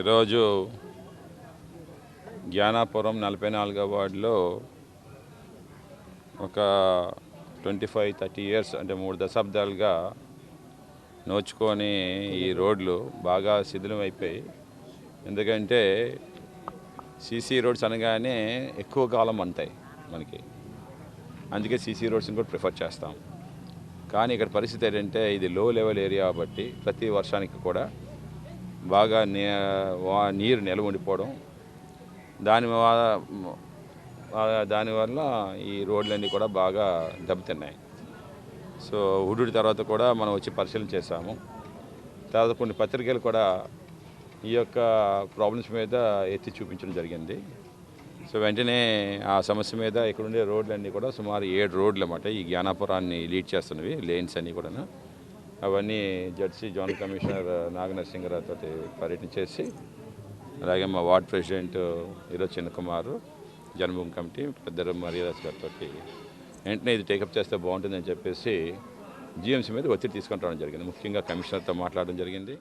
ఈరోజు జ్ఞానాపురం నలభై నాలుగో వార్డులో ఒక ట్వంటీ ఫైవ్ థర్టీ ఇయర్స్ అంటే మూడు దశాబ్దాలుగా నోచుకొని ఈ రోడ్లు బాగా శిథిలం అయిపోయి ఎందుకంటే సీసీ రోడ్స్ అనగానే ఎక్కువ కాలం అంటాయి మనకి. అందుకే సీసీ రోడ్స్ని కూడా ప్రిఫర్ చేస్తాం. కానీ ఇక్కడ పరిస్థితి ఏంటంటే ఇది లో లెవెల్ ఏరియా కాబట్టి ప్రతి వర్షానికి కూడా బాగా వా- నీరు నిలవ ఉండిపోవడం. దాని దానివల్ల ఈ రోడ్లన్నీ కూడా బాగా దెబ్బతిన్నాయి. సో హుడ్డు తర్వాత కూడా మనం వచ్చి పరిశీలన చేశాము. తర్వాత కొన్ని పత్రికలు కూడా ఈ యొక్క ప్రాబ్లమ్స్ మీద ఎత్తి చూపించడం జరిగింది. సో వెంటనే ఆ సమస్య మీద ఇక్కడుండే రోడ్లన్నీ కూడా సుమారు ఏడు రోడ్లు అన్నమాట ఈ జ్ఞానాపురాన్ని లీడ్ చేస్తున్నవి లేన్స్ అన్నీ కూడా అవన్నీ జడ్సీ జాయింట్ కమిషనర్ నాగనరసింగ్ గారితో పర్యటన చేసి అలాగే మా వార్డ్ ప్రెసిడెంట్ ఈరోజు చిన్నకుమారు జన్మభూమి కమిటీ పెద్దరు మర్యాదాస్ గారితో వెంటనే ఇది టేకప్ చేస్తే బాగుంటుందని చెప్పేసి జిఎంసీ మీద ఒత్తిడి తీసుకుంటాం జరిగింది. ముఖ్యంగా కమిషనర్తో మాట్లాడడం జరిగింది.